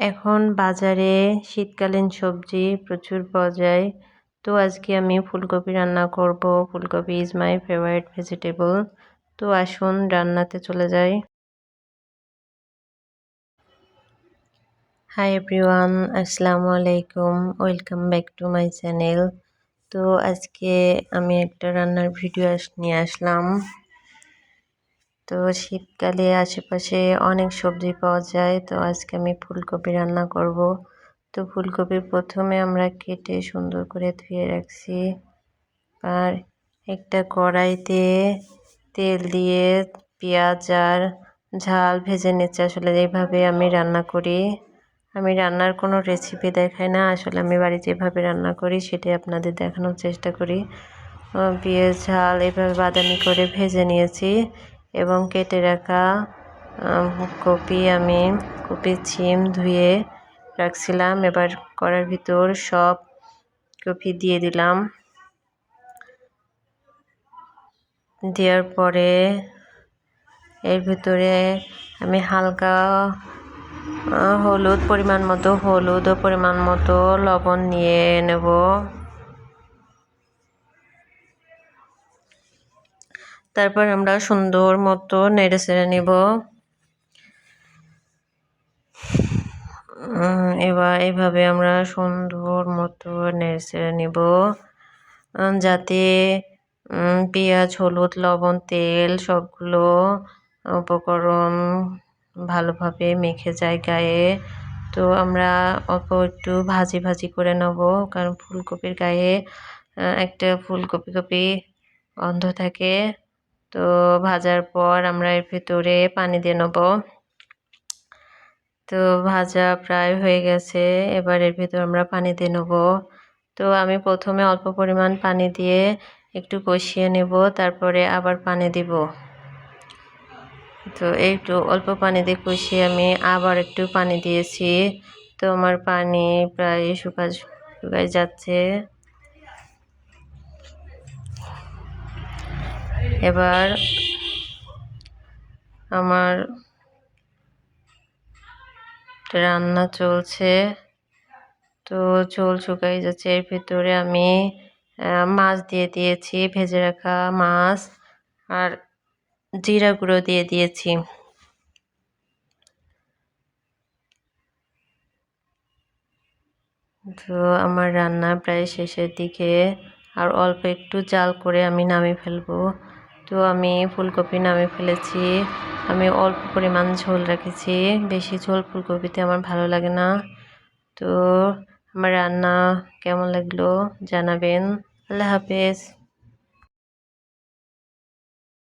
এখন বাজারে শীতকালীন সবজি প্রচুর পাওয়া যায়। তো আজকে আমি ফুলকপি রান্না করব। ফুলকপি ইজ মাই ফেভারিট ভেজিটেবল তো আসুন রান্নাতে চলে যাই। হাই এভরিওয়ান আসসালামু আলাইকুম। Welcome back to my channel তো আজকে আমি একটা রান্নার ভিডিও নিয়ে আসলাম। তো শীতকালে আশেপাশে অনেক সবজি পাওয়া যায়, তো আজকে আমি ফুলকপি রান্না করব। তো ফুলকপি প্রথমে আমরা কেটে সুন্দর করে ধুয়ে রাখছি। আর একটা কড়াইতে তেল দিয়ে পেঁয়াজ আর ঝাল ভেজে নিচ্ছে। আসলে এইভাবে আমি রান্না করি। আমি রান্নার কোনো রেসিপি দেখাই না। আসলে আমি বাড়িতে যেভাবে রান্না করি সেটাই আপনাদের দেখানোর চেষ্টা করি। পেঁয়াজ, ঝাল এভাবে বাদামি করে ভেজে নিয়েছি। এবং কেটে রাখা কপি আমি কপি ছিম ধুয়ে রাখছিলাম। এবার করার ভিতর সব কপি দিয়ে দিলাম। দেওয়ার পরে এর ভিতরে আমি হালকা হলুদ পরিমাণ মতো হলুদ ও পরিমাণ মতো লবণ নিয়ে নেব। তারপর আমরা সুন্দর মতো নেড়ে ছেড়ে নিব। এবার এভাবে আমরা সুন্দর মতো নেড়ে ছেড়ে নিব। যাতে পেঁয়াজ, হলুদ, লবণ, তেল সবগুলো উপকরণ ভালোভাবে মেখে যায় গায়ে। তো আমরা অল্প একটু ভাজি ভাজি করে নেব, কারণ ফুলকপির গায়ে একটা ফুলকপি কপি অন্ধ থাকে। তো ভাজার পর আমরা এর ভেতরে পানি দিয়ে নেব। তো ভাজা প্রায় হয়ে গেছে, এবার এর ভিতর আমরা পানি দিয়ে নেব। তো আমি প্রথমে অল্প পরিমাণ পানি দিয়ে একটু কষিয়ে নেব, তারপরে আবার পানি দিব। তো একটু অল্প পানি দিয়ে কষিয়ে আমি আবার একটু পানি দিয়েছি। তো আমার পানি প্রায় শুকা শুকাই যাচ্ছে। এবার আমার রান্না চলছে। তো ঝোল শুকাই যাচ্ছে। এর ভিতরে আমি মাছ দিয়ে দিয়েছি, ভেজে রাখা মাছ আর জিরা গুঁড়ো দিয়ে দিয়েছি। তো আমার রান্না প্রায় শেষের দিকে, আর অল্প একটু জাল করে আমি নামিয়ে ফেলব। তো আমি ফুলকপি নামে ফেলেছি। আমি অল্প পরিমাণ ঝোল রেখেছি। বেশি ঝোল ফুলকপিতে আমার ভালো লাগে না। তো আমার রান্না কেমন লাগল জানাবেন। আল্লাহ হাফেজ।